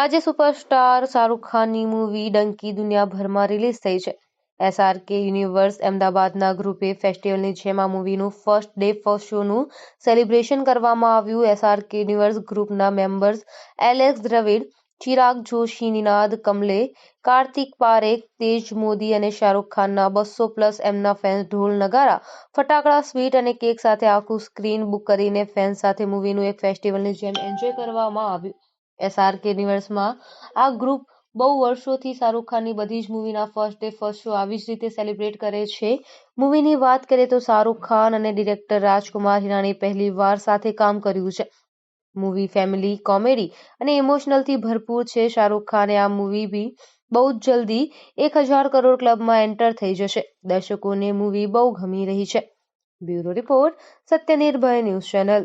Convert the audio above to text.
આજે સુપરસ્ટાર શાહરૂખ ખાનની મૂવી ડંકી દુનિયાભરમાં રિલીઝ થઈ છે. એસઆરકે યુનિવર્સ અમદાવાદના ગ્રુપે ફેસ્ટિવલની જેમ આ મૂવીનું ફર્સ્ટ ડે ફર્સ્ટ શોનું સેલિબ્રેશન કરવામાં આવ્યું. એસઆરકે યુનિવર્સ ગ્રુપના મેમ્બર્સ એલેક્સ દ્રવિડ, ચિરાગ જોશી, નિનાદ કમલે, કાર્તિક પારેખ, તેજ મોદી અને શાહરૂખ ખાનના બસો પ્લસ એમના ફેન્સ ઢોલ નગારા, ફટાકડા, સ્વીટ અને કેક સાથે આખું સ્ક્રીન બુક કરીને ફેન્સ સાથે મૂવીનું એક ફેસ્ટિવલની જેમ એન્જોય કરવામાં આવ્યું. એસઆરકે યુનિવર્સમાં આ ગ્રુપ બહુ વર્ષોથી શાહરૂખ ખાનની બધી જ મૂવીના ફર્સ્ટ ડે ફર્સ્ટ શો આવી જ રીતે સેલિબ્રેટ કરે છે. મૂવીની વાત કરીએ તો શાહરૂખ ખાન અને ડિરેક્ટર રાજકુમાર હિરાણી પહેલી વાર સાથે કામ કર્યું છે. મૂવી ફેમિલી કોમેડી અને ઇમોશનલથી ભરપૂર છે શાહરૂખ ખાને. આ મૂવી બી બહુ જ જલ્દી એક હજાર કરોડ ક્લબમાં એન્ટર થઈ જશે. દર્શકોને મૂવી બહુ ગમી રહી છે. Bureau report, Satyanirbhay news channel.